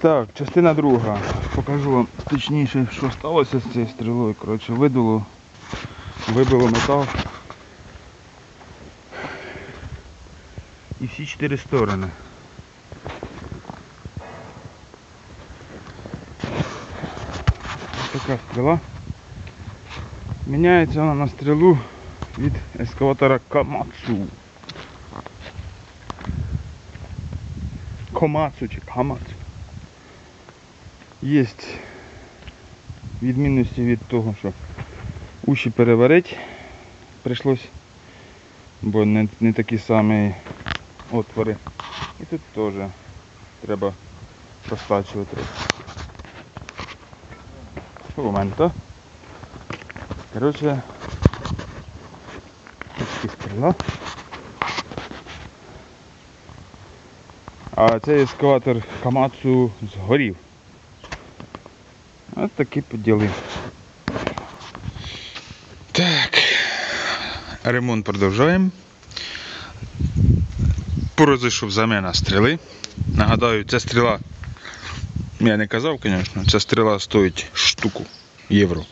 Так, частина друга. Покажу вам точніше, що сталося з цією стрілою. Коротше, видуло, вибило метал. І всі чотири сторони. Ось така стріла. Міняється вона на стрілу від ескаватора Камацу. Комацу чи Камацу. Є відмінності від того, що уші переварити прийшлось, бо не, не такі самі отвори. І тут теж треба розтачувати. Момента. Коротше, ось стріла. А цей ескаватор Камацу згорів. Ось такі поділи. Так. Ремонт продовжуємо. Порозійшов заміна стріли. Нагадаю, ця стріла, я не казав, звісно, ця стріла стоїть штуку євро.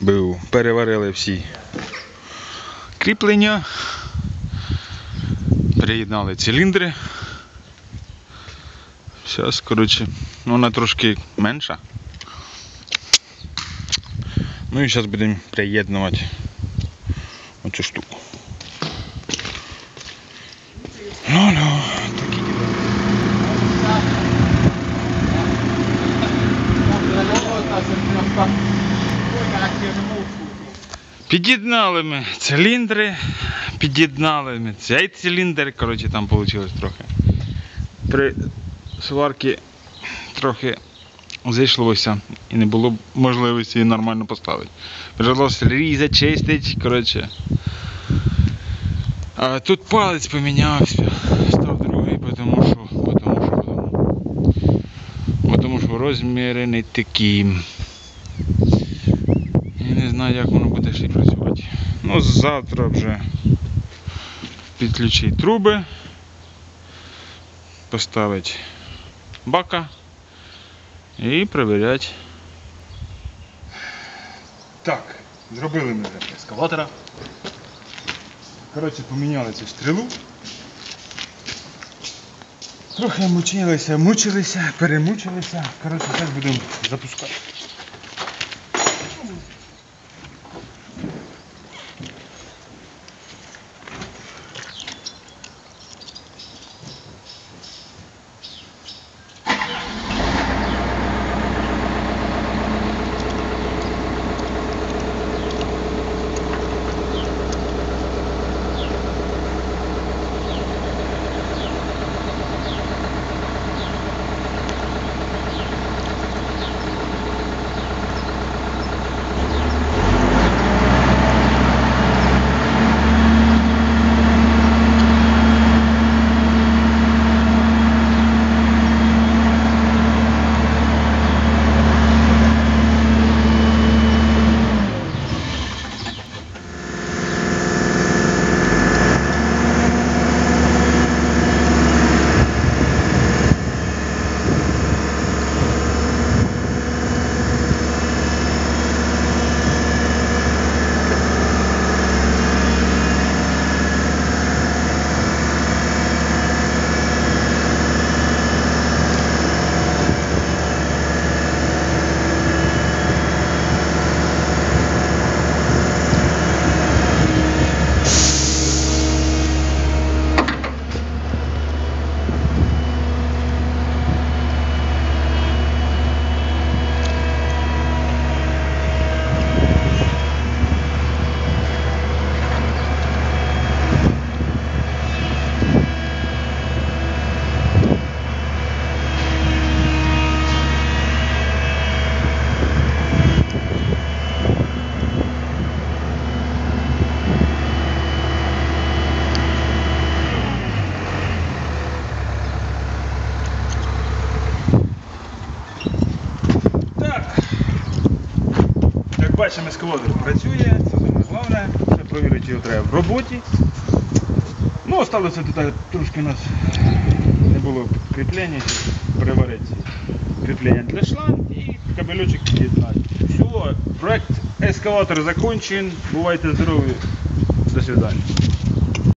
Бив, переварили всі кріплення, приєднали циліндри. Зараз, коротше, ну, вона трошки менша. Ну і зараз будемо приєднувати оцю штуку. Ну, ну, такі діла. Під'єднали ми циліндри, під'єднали ми цей циліндр, коротше там вийшло трохи. При сварці трохи зійшлося і не було можливості її нормально поставити. Пришлося різати, чистити, коротше. А тут палець помінявся, став другий, тому що, тому що, тому що розміри не такі. Я не знаю, як воно буде ще працювати. Ну, завтра вже підключити труби, поставити бака і перевіряти. Так, зробили ми вже ескалатора. Коротше, поміняли цю стрілу. Трохи мучилися, мучилися, перемучилися. Коротше, зараз будемо запускати. Бачимо, ескалатор працює, це саме головне. Ще провірити його треба в роботі. Ну, осталося тут трошки у нас не було кріплення. перевариться кріплення для шланг і кабельочок під'єднати. Все, проект ескаватор закончен. Бувайте здорові. До свидання.